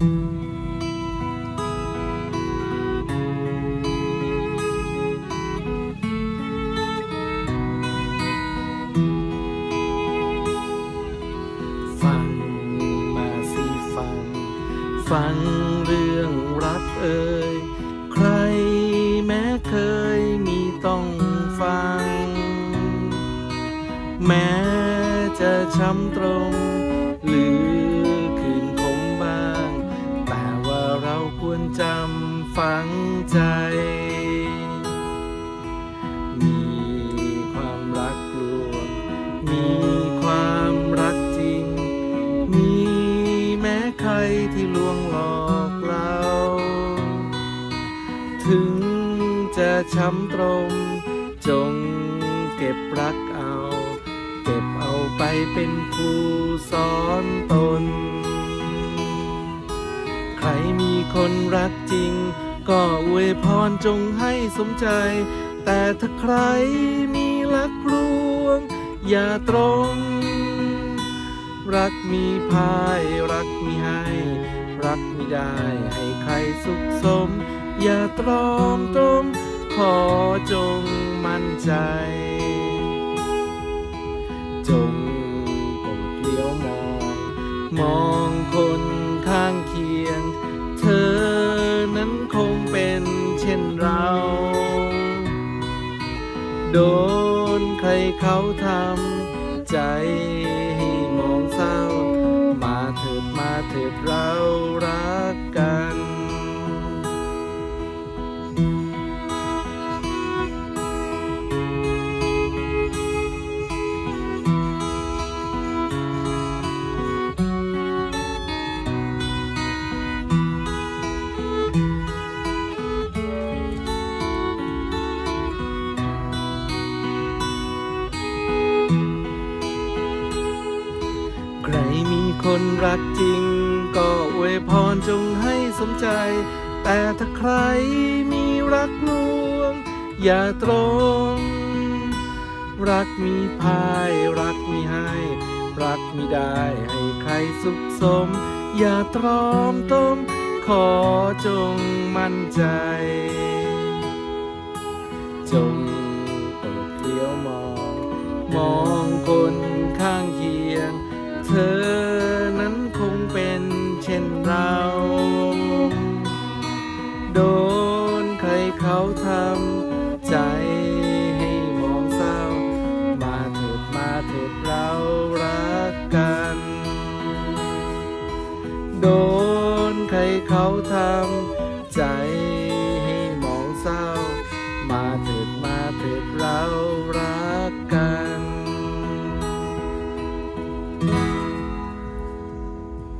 ฟังมาสิฟัง ฟังเรื่องรักเอ่ยใครแม้เคยมีต้องฟัง แม้จะช้ำตรง ถึงจะช้ำตรง จงเก็บรักเอา เก็บเอาไปเป็นครูสอนตน ใครมีคนรักจริง ก็อวยพรจงให้สมใจ แต่ถ้าใครมีรักลวง อย่าตรง รักมีพาย รักมีให้ รักไม่ได้ให้ใครสุขสม อย่าตรอมตรมขอจงมั่นใจ จงโปรดเลี้ยวมอง มองคนข้างเคียง เธอนั้นคงเป็นเช่นเรา โดนใครเขาทำใจให้มองเศร้า คนรักจริง ก็อวยพรจงให้สมใจ แต่ถ้าใครมีรักลวง อย่าตรง รักมีพาย รักมีให้ รักมีได้ให้ใครสุขสม อย่าตรอมต้ม ขอจงมั่นใจ จงโปรดเลี้ยวมอง มองคน คงเป็นเช่นเรา โดนใครเขาทำใจให้มองเศร้า มาเถิดมาเถิดเรารักกัน โดนใครเขาทำใจ